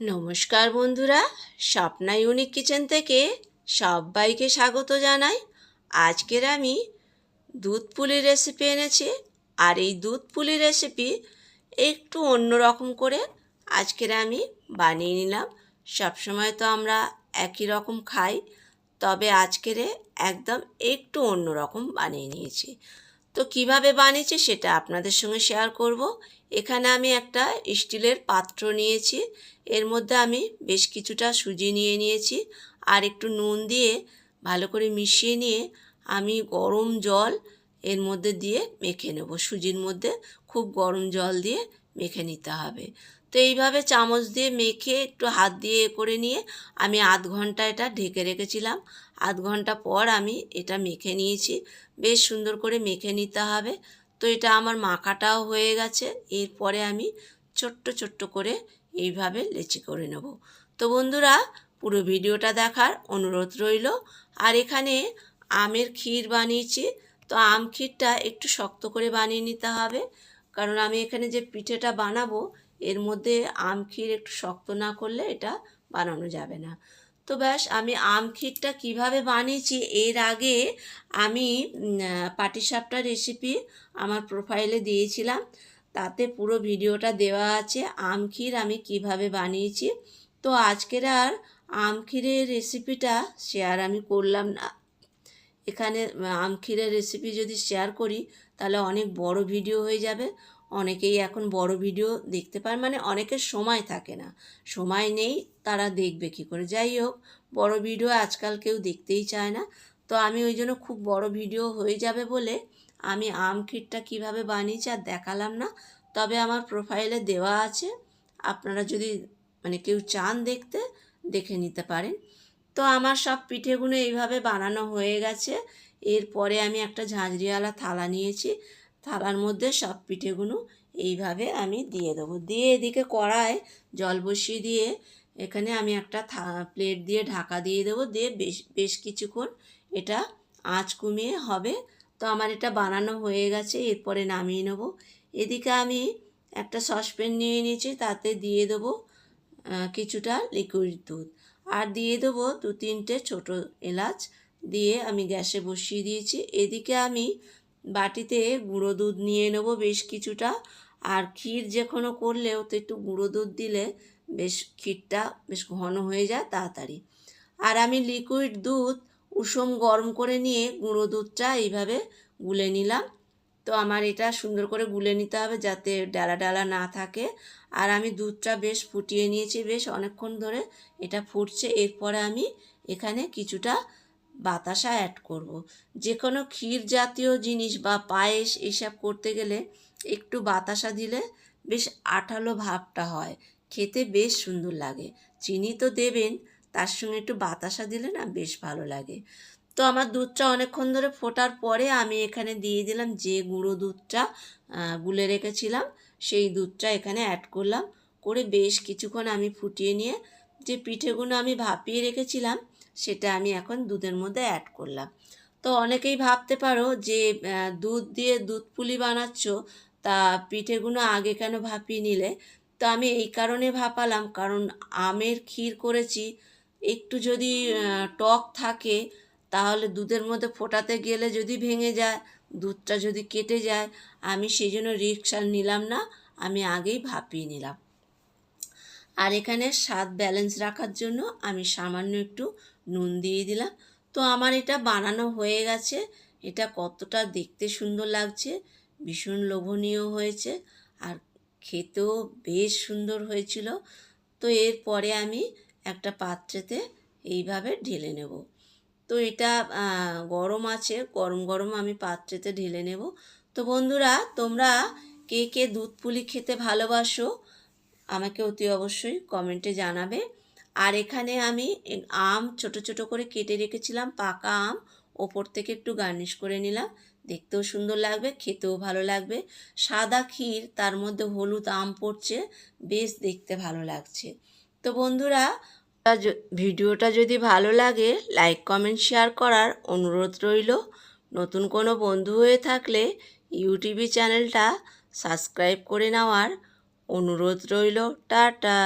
নমস্কার বন্ধুরা, Swapna unique kitchen থেকে সবাইকে স্বাগত জানাই। আজকের আমি দুধ পুলি রেসিপি এনেছি, আর এই দুধ পুলি রেসিপি একটু অন্যরকম করে আজকের আমি বানিয়ে নিলাম। সবসময় তো আমরা একই রকম খাই, তবে আজকের একদম একটু অন্যরকম বানিয়ে নিয়েছি। তো কীভাবে বানিয়েছি সেটা আপনাদের সঙ্গে শেয়ার করব। এখানে আমি একটা স্টিলের পাত্র নিয়েছি। এর মধ্যে আমি বেশ কিছুটা সুজি নিয়ে নিয়েছি। আর একটু নুন দিয়ে ভালো করে মিশিয়ে নিয়ে আমি গরম জল এর মধ্যে দিয়ে মেখে নেব। সুজির মধ্যে খুব গরম জল দিয়ে মেখে নিতে হবে। তো এইভাবে চামচ দিয়ে মেখে একটু হাত দিয়ে করে নিয়ে আমি আধ ঘণ্টা এটা ঢেকে রেখেছিলাম। আধ ঘণ্টা পর আমি এটা মেখে নিয়েছি। বেশ সুন্দর করে মেখে নিতে হবে। তো এটা আমার মাখাটাও হয়ে গেছে। এরপরে আমি ছোট্ট ছোট্ট করে এইভাবে লেচি করে নেব। তো বন্ধুরা, পুরো ভিডিওটা দেখার অনুরোধ রইল। আর এখানে আমের ক্ষীর বানিয়েছি। তো আম ক্ষীরটা একটু শক্ত করে বানিয়ে নিতে হবে। কারণ আমি এখানে যে পিঠেটা বানাবো এর মধ্যে আম ক্ষীর একটু শক্ত না করলে এটা বানানো যাবে না। তো ব্যাস, আমি আম ক্ষীরটা কীভাবে বানিয়েছি এর আগে আমি পাটিসাপটা রেসিপি আমার প্রোফাইলে দিয়েছিলাম। তাতে পুরো ভিডিওটা দেওয়া আছে, আম ক্ষীর আমি কীভাবে বানিয়েছি। তো আজকের আর আম ক্ষীরের রেসিপিটা শেয়ার আমি করলাম না। এখানে, আম ক্ষীরের রেসিপি যদি শেয়ার করি, তাহলে অনেক বড় ভিডিও হয়ে যাবে। অনেকেই এখন বড় ভিডিও দেখতে পায় মানে অনেকের সময় থাকে না। সময় নেই, তারা দেখবে কী করে। যাই হোক, বড় ভিডিও আজকাল কেউ দেখতেই চায় না। তো আমি ওই জন্য খুব বড় ভিডিও হয়ে যাবে বলে আমি আম ক্ষীরটা কীভাবে বানিয়েছি আর দেখালাম না। তবে আমার প্রোফাইলে দেওয়া আছে। আপনারা যদি মানে কেউ চান দেখতে, দেখে নিতে পারেন। তো আমার সব পিঠেগুলো এইভাবে বানানো হয়ে গেছে। এরপরে আমি একটা ঝাঁঝরিওয়ালা থালা নিয়েছি। থালার মধ্যে সব পিঠেগুলো এইভাবে আমি দিয়ে দেবো। দিয়ে এদিকে কড়ায় জল বসিয়ে দিয়ে এখানে আমি একটা প্লেট দিয়ে ঢাকা দিয়ে দেবো। দিয়ে বেশ বেশ কিছুক্ষণ এটা আঁচ কমিয়ে হবে। তো আমার এটা বানানো হয়ে গেছে, এরপরে নামিয়ে নেব। এদিকে আমি একটা সসপ্যান নিয়ে নিয়েছি, তাতে দিয়ে দেবো কিছুটা লিকুইড দুধ। আর দিয়ে দেবো দু তিনটে ছোটো এলাচ। দিয়ে আমি গ্যাসে বসিয়ে দিয়েছি। এদিকে আমি বাটিতে গুঁড়ো দুধ নিয়ে নেব বেশ কিছুটা। আর ক্ষীর যে কোনো করলে ওতে একটু গুঁড়ো দুধ দিলে বেশ ক্ষীরটা বেশ ঘন হয়ে যায় তাড়াতাড়ি। আর আমি লিকুইড দুধ উষম গরম করে নিয়ে গুঁড়ো দুধটা এইভাবে গুলে নিলাম। তো আমার এটা সুন্দর করে গুলে নিতে হবে যাতে ডালা ডালা না থাকে। আর আমি দুধটা বেশ ফুটিয়ে নিয়েছি, বেশ অনেকক্ষণ ধরে এটা ফুটছে। এরপরে আমি এখানে কিছুটা বাতাসা অ্যাড করব। যে কোনো ক্ষীর জাতীয় জিনিস বা পায়েস এসব করতে গেলে একটু বাতাসা দিলে বেশ আঠালো ভাবটা হয়। খেতে বেশ সুন্দর লাগে। চিনি তো দেবেন, তার সঙ্গে একটু বাতাসা দিলে না বেশ ভালো লাগে। তো আমার দুধটা অনেকক্ষণ ধরে ফোটার পরে আমি এখানে দিয়ে দিলাম যে গুঁড়ো দুধটা গুলে রেখেছিলাম। সেই দুধটা এখানে অ্যাড করলাম। করে বেশ কিছুক্ষণ আমি ফুটিয়ে নিয়ে যে পিঠেগুলো আমি ভাপিয়ে রেখেছিলাম সেটা আমি এখন দুধের মধ্যে অ্যাড করলাম। তো অনেকেই ভাবতে পারো যে দুধ দিয়ে দুধ পুলি বানাচ্ছ, তা পিঠেগুলো আগে কেন ভাপিয়ে নিলে? তো আমি এই কারণে ভাপালাম, কারণ আমের ক্ষীর করেছি। একটু যদি টক থাকে, তাহলে দুধের মধ্যে ফোটাতে গেলে যদি ভেঙে যায়, দুধটা যদি কেটে যায়, আমি সেই জন্য রিক্স আর নিলাম না, আমি আগেই ভাপিয়ে নিলাম। আর এখানে স্বাদ ব্যালেন্স রাখার জন্য আমি সামান্য একটু নুন দিয়ে দিলাম। তো আমার এটা বানানো হয়ে গেছে। এটা কতটা দেখতে সুন্দর লাগছে, ভীষণ লোভনীয় হয়েছে আর খেতেও বেশ সুন্দর হয়েছিল। তো এরপরে আমি একটা পাত্রেতে এইভাবে ঢেলে নেব। তো এটা গরম আছে, গরম গরম আমি পাত্রেতে ঢেলে নেব। তো বন্ধুরা, তোমরা কে কে দুধ পুলি খেতে ভালোবাসো, আমাকে অতি অবশ্যই কমেন্টে জানাবে। আর এখানে আমি আম ছোট ছোট করে কেটে রেখেছিলাম, পাকা আম। ওপর থেকে একটু গার্নিশ করে নিলাম। দেখতেও সুন্দর লাগবে, খেতেও ভালো লাগবে। সাদা ক্ষীর, তার মধ্যে হলুদ আম পড়ছে, বেশ দেখতে ভালো লাগছে। তো বন্ধুরা ভিডিওটা যদি ভালো লাগে, লাইক, কমেন্ট, শেয়ার করার অনুরোধ রইল। নতুন কোনো বন্ধু হয়ে থাকলে ইউটিউব চ্যানেলটা সাবস্ক্রাইব করে নেওয়ার অনুরোধ রইল। টাটা!